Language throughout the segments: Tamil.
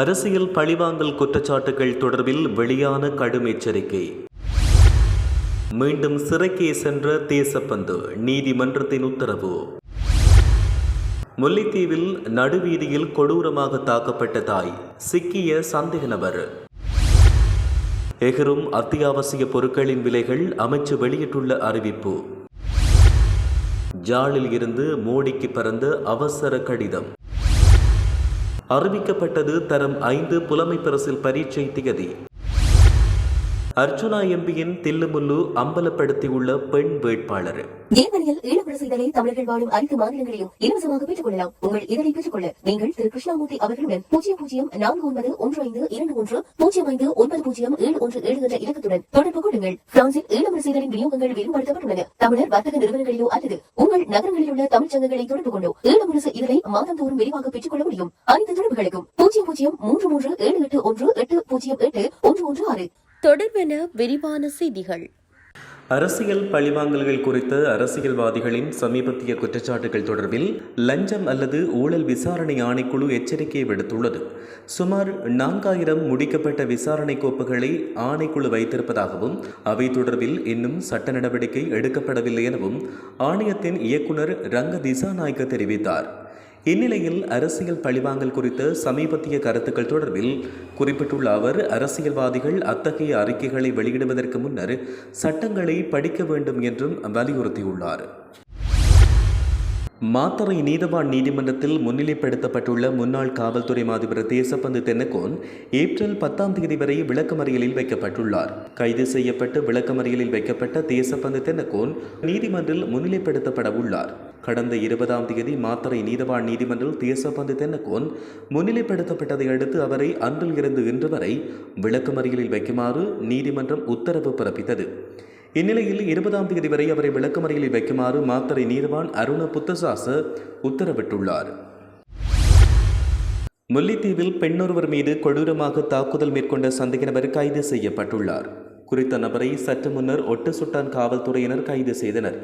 அரசியல் பழிவாங்கல் குற்றச்சாட்டுகள் தொடர்பில் வெளியான கடும் எச்சரிக்கை. மீண்டும் சிறைக்கே சென்ற தேசப்பந்து நீதிமன்றத்தின் உத்தரவு. முல்லைத்தீவில் நடுவீதியில் கொடூரமாக தாக்கப்பட்ட தாய் சிக்கிய சந்தேக நபர் எகரும் அத்தியாவசிய பொருட்களின் விலைகள் அமைச்சு வெளியிட்டுள்ள அறிவிப்பு. ஜாலில் இருந்து மோடிக்கு பறந்த அவசர கடிதம். அறிவிக்கப்பட்டது தரம் ஐந்து புலமை பரிசில் பரீட்சை திகதி. அர்ஜுனா எம்பியின் தில்லுமுல்லு அம்பலப்படுத்தியுள்ள பெண் வேட்பாளர். ஏமனியில் ஈழப்பட செய்தலை தமிழர்கள் வாழும் அனைத்து மாநிலங்களையும் இலவசமாக பெற்றுக் கொள்ளலாம் உங்கள் இதனை பெற்றுக் கொள்ள நீங்கள் திரு. கிருஷ்ணாமூர்த்தி அவர்களுடன் பூஜ்ஜியம் பூஜ்ஜியம் நான்கு ஒன்பது ஒன்று ஐந்து இரண்டு ஒன்று பூஜ்ஜியம் ஐந்து ஒன்பது பூஜ்ஜியம் ஏழு ஒன்று ஏழு என்ற இலக்கத்துடன் தொடர்பு கொள்ளுங்கள். பிரான்சில் ஈழப்பட செய்தலின் விநியோகங்கள் விரிவுபடுத்தப்பட்டுள்ளன. தமிழர் வர்த்தக நிறுவனங்களிலோ அல்லது உங்கள் நகரங்களில் உள்ள தமிழ் சங்கங்களை தொடர்பு கொண்டோ ஈழமுரசு இதழை மாதந்தோறும் விரிவாக பெற்றுக் கொள்ள முடியும். அனைத்து தொடர்புகளுக்கும். பூஜ்ஜியம் பூஜ்ஜியம் மூன்று மூன்று ஏழு எட்டு ஒன்று எட்டு பூஜ்ஜியம் எட்டு ஒன்று ஒன்று ஆறு. தொடர்பென விரிவான செய்திகள். அரசியல் பழிவாங்கல்கள் குறித்த அரசியல்வாதிகளின் சமீபத்திய குற்றச்சாட்டுகள் தொடர்பில் லஞ்சம் அல்லது ஊழல் விசாரணை ஆணைக்குழு எச்சரிக்கை விடுத்துள்ளது. சுமார் நான்காயிரம் முடிக்கப்பட்ட விசாரணை கோப்புகளை ஆணைக்குழு வைத்திருப்பதாகவும் அவை தொடர்பில் இன்னும் சட்ட நடவடிக்கை எடுக்கப்படவில்லை எனவும் ஆணையத்தின் இயக்குனர் ரங்க திசாநாயக்க தெரிவித்தார். இந்நிலையில் அரசியல் பழிவாங்கல் குறித்த சமீபத்திய கருத்துக்கள் தொடர்பில் குறிப்பிட்டுள்ள அவர் அரசியல்வாதிகள் அத்தகைய அறிக்கைகளை வெளியிடுவதற்கு முன்னர் சட்டங்களை படிக்க வேண்டும் என்றும் வலியுறுத்தியுள்ளார். மாத்தறை நீதவான் நீதிமன்றத்தில் முன்னிலைப்படுத்தப்பட்டுள்ள முன்னாள் காவல்துறை மாதிபர் தேசப்பந்து தென்னக்கோன் ஏப்ரல் பத்தாம் தேதி வரை விளக்கமறியலில் வைக்கப்பட்டுள்ளார். கைது செய்யப்பட்டு விளக்கமறியலில் வைக்கப்பட்ட தேசப்பந்து தென்னக்கோன் நீதிமன்றில் முன்னிலைப்படுத்தப்பட உள்ளார் கடந்த இருபதாம் தேதி மாத்தறை நீதவான் நீதிமன்றில் தேசபந்து தென்னகோன் முன்னிலைப்படுத்தப்பட்டதை அடுத்து அவரை அன்றில் இருந்து இன்று வரை விளக்குமறியலில் வைக்குமாறு நீதிமன்றம் உத்தரவு பிறப்பித்தது. இந்நிலையில் இருபதாம் தேதி வரை அவரை விளக்குமறியலில் வைக்குமாறு மாத்தறை நீதவான் அருண புத்தசாச உத்தரவிட்டுள்ளார். முல்லைத்தீவில் பெண்ணொருவர் மீது கொடூரமாக தாக்குதல் மேற்கொண்ட சந்தேக நபர் கைது செய்யப்பட்டுள்ளார். குறித்த நபரை சற்று முன்னர் ஒட்டு சுட்டான் காவல்துறையினர் கைது செய்தனர்.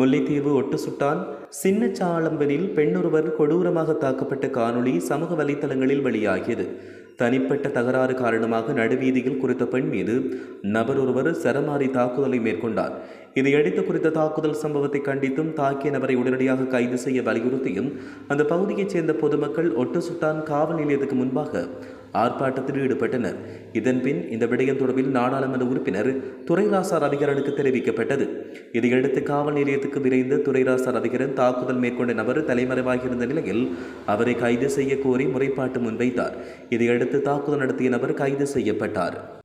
முல்லைத்தீவு ஒட்டு சுட்டான் சின்னச்சாளம்பனில் பெண்ணொருவர் கொடூரமாக தாக்கப்பட்ட காணொளி சமூக வலைத்தளங்களில் வெளியாகியது. தனிப்பட்ட தகராறு காரணமாக நடுவீதியில் குறித்த பெண் மீது நபர் ஒருவர் சரமாரி தாக்குதலை மேற்கொண்டார். இதையடுத்து குறித்த தாக்குதல் சம்பவத்தை கண்டித்தும் தாக்கிய நபரை உடனடியாக கைது செய்ய வலியுறுத்தியும் அந்த பகுதியைச் சேர்ந்த பொதுமக்கள் ஒட்டு சுட்டான் காவல் நிலையத்துக்கு முன்பாக ஆர்ப்பாட்டத்தில் ஈடுபட்டனர். இதன்பின் இந்த விடயம் தொடர்பில் நாடாளுமன்ற உறுப்பினர் துறைராசார் அதிகாரனுக்கு தெரிவிக்கப்பட்டது. இதையடுத்து காவல் நிலையத்துக்கு விரைந்த துறைராசார் அதிகாரன் தாக்குதல் மேற்கொண்ட நபர் தலைமறைவாகியிருந்த நிலையில் அவரை கைது செய்ய கோரி முறைப்பாட்டு முன்வைத்தார். இதையடுத்து தாக்குதல் நடத்திய நபர் கைது செய்யப்பட்டார்.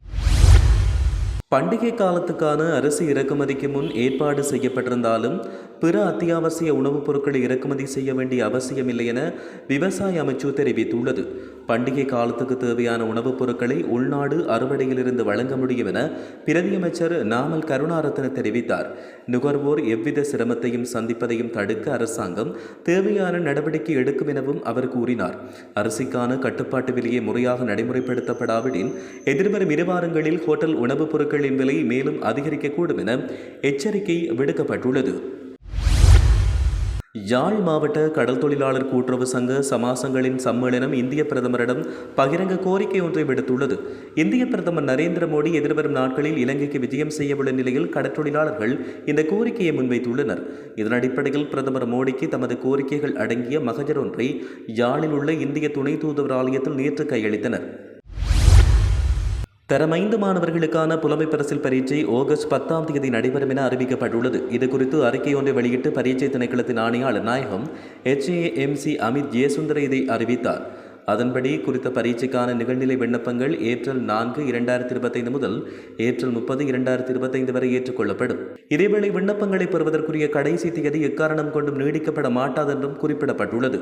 பண்டிகை காலத்துக்கான அரிசி இறக்குமதிக்கு முன் ஏற்பாடு செய்யப்பட்டிருந்தாலும் பிற அத்தியாவசிய உணவுப் பொருட்களை இறக்குமதி செய்ய வேண்டிய அவசியமில்லை என விவசாய அமைச்சு தெரிவித்துள்ளது. பண்டிகை காலத்துக்கு தேவையான உணவுப் பொருட்களை உள்நாடு அறுவடையிலிருந்து வழங்க முடியும் என பிரதியமைச்சர் நாமல் கருணாரத்ன தெரிவித்தார். நுகர்வோர் எவ்வித சிரமத்தையும் சந்திப்பதையும் தடுக்க அரசாங்கம் தேவையான நடவடிக்கை எடுக்கும் எனவும் அவர் கூறினார். அரிசிக்கான கட்டுப்பாட்டு விலையை முறையாக நடைமுறைப்படுத்தப்படாவிடின் எதிர்வரும் இருவாரங்களில் ஹோட்டல் உணவுப் பொருட்களின் விலை மேலும் அதிகரிக்கக்கூடும் என எச்சரிக்கை விடுக்கப்பட்டுள்ளது. யாழ் மாவட்ட கடல் தொழிலாளர் கூட்டுறவு சங்க சமாசங்களின் சம்மேளனம் இந்திய பிரதமரிடம் பகிரங்க கோரிக்கை ஒன்றை விடுத்துள்ளது. இந்திய பிரதமர் நரேந்திர மோடி எதிர்வரும் நாட்களில் இலங்கைக்கு விஜயம் செய்யவுள்ள நிலையில் கடற்றொழிலாளர்கள் இந்த கோரிக்கையை முன்வைத்துள்ளனர். இதன் அடிப்படையில் பிரதமர் மோடிக்கு தமது கோரிக்கைகள் அடங்கிய மகஜர் ஒன்றை யாழில் உள்ள இந்திய துணை தூதுவர் ஆலயத்தில் நேற்று கையளித்தனர். தரமைந்து மாணவர்களுக்கான புலமை பரிசில் பரீட்சை ஆகஸ்ட் பத்தாம் தேதி நடைபெறும் என அறிவிக்கப்பட்டுள்ளது. இது குறித்து அறிக்கை ஒன்றை வெளியிட்டு பரீட்சை திணைக்களத்தின் ஆணையாளர் நாயகம் எச்ஏஎம்சி அமித் ஜெயசுந்தர இதை அறிவித்தார். அதன்படி குறித்த பரீட்சைக்கான நிகழ்நிலை விண்ணப்பங்கள் ஏப்ரல் நான்கு இரண்டாயிரத்தி இருபத்தைந்து முதல் ஏப்ரல் முப்பது இரண்டாயிரத்தி இருபத்தைந்து வரை ஏற்றுக்கொள்ளப்படும். இதேவேளை விண்ணப்பங்களை பெறுவதற்குரிய கடைசி தேதி எக்காரணம் கொண்டும் நீடிக்கப்பட மாட்டாதென்றும் குறிப்பிடப்பட்டுள்ளது.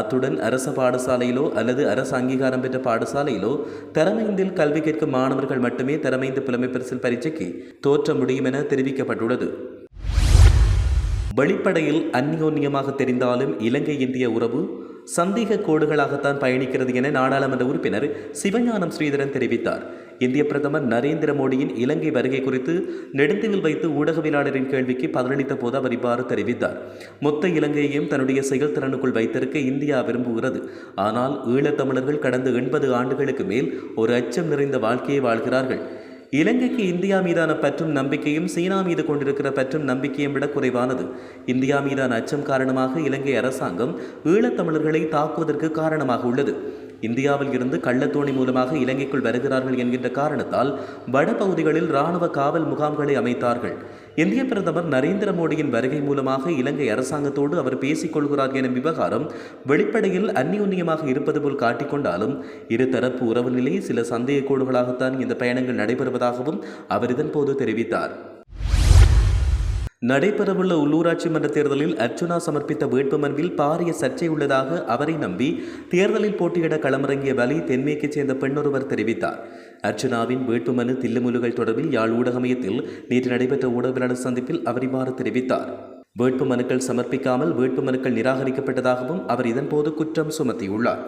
அத்துடன் அரச பாடசாலையிலோ அல்லது அரசு அங்கீகாரம் பெற்ற பாடசாலையிலோ தரமைந்தில் கல்வி கேட்கும் மாணவர்கள் மட்டுமே தரமைந்து புலமை பரிசில் பரீட்சைக்கு தோற்ற முடியும் என தெரிவிக்கப்பட்டுள்ளது. வெளிப்படையில் அந்யோன்யமாக தெரிந்தாலும் இலங்கை இந்திய உறவு சந்தேக கோடுகளாகத்தான் பயணிக்கிறது என நாடாளுமன்ற உறுப்பினர் சிவஞானம் ஸ்ரீதரன் தெரிவித்தார். இந்திய பிரதமர் நரேந்திர மோடியின் இலங்கை வருகை குறித்து நெடுந்தீவில் வைத்து ஊடகவியலாளரின் கேள்விக்கு பதிலளித்த போது அவர் இவ்வாறு தெரிவித்தார். மொத்த இலங்கையையும் தன்னுடைய செயல்திறனுக்குள் வைத்திருக்க இந்தியா விரும்புகிறது. ஆனால் ஈழத்தமிழர்கள் கடந்த எண்பது ஆண்டுகளுக்கு மேல் ஒரு அச்சம் நிறைந்த வாழ்க்கையை வாழ்கிறார்கள். இலங்கைக்கு இந்தியா மீதான பற்றும் நம்பிக்கையும் சீனா மீது கொண்டிருக்கிற பற்றும் நம்பிக்கையும் விட குறைவானது. இந்தியா மீதான அச்சம் காரணமாக இலங்கை அரசாங்கம் ஈழத்தமிழர்களை தாக்குவதற்கு காரணமாக உள்ளது. இந்தியாவில் இருந்து கள்ளத்தோணி மூலமாக இலங்கைக்குள் வருகிறார்கள் என்கின்ற காரணத்தால் வடபகுதிகளில் இராணுவ காவல் முகாம்களை அமைத்தார்கள். இந்திய பிரதமர் நரேந்திர மோடியின் வருகை மூலமாக இலங்கை அரசாங்கத்தோடு அவர் பேசிக் கொள்கிறார் எனும் விவகாரம் வெளிப்படையில் அந்நியுன்னியமாக இருப்பது போல் காட்டிக்கொண்டாலும் இருதரப்பு உறவு நிலை சில சந்தேகக்கோடுகளாகத்தான் இந்த பயணங்கள் நடைபெறுவதாகவும் அவர் இதன்போது தெரிவித்தார். நடைபெறவுள்ள உள்ளூராட்சி மன்ற தேர்தலில் அர்ச்சுனா சமர்ப்பித்த வேட்புமனுவில் பாரிய சர்ச்சை உள்ளதாக அவரை நம்பி தேர்தலில் போட்டியிட களமிறங்கிய வலி தென்மேற்கைச் சேர்ந்த பெண்ணொருவர் தெரிவித்தார். அர்ச்சுனாவின் வேட்புமனு தில்லுமுலுகள் தொடர்பில் யாழ் ஊடகமயத்தில் நேற்று நடைபெற்ற ஊடகவியலாளர் சந்திப்பில் அவர் இவ்வாறு தெரிவித்தார். வேட்புமனுக்கள் சமர்ப்பிக்காமல் வேட்புமனுக்கள் நிராகரிக்கப்பட்டதாகவும் அவர் இதன்போது குற்றம் சுமத்தியுள்ளார்.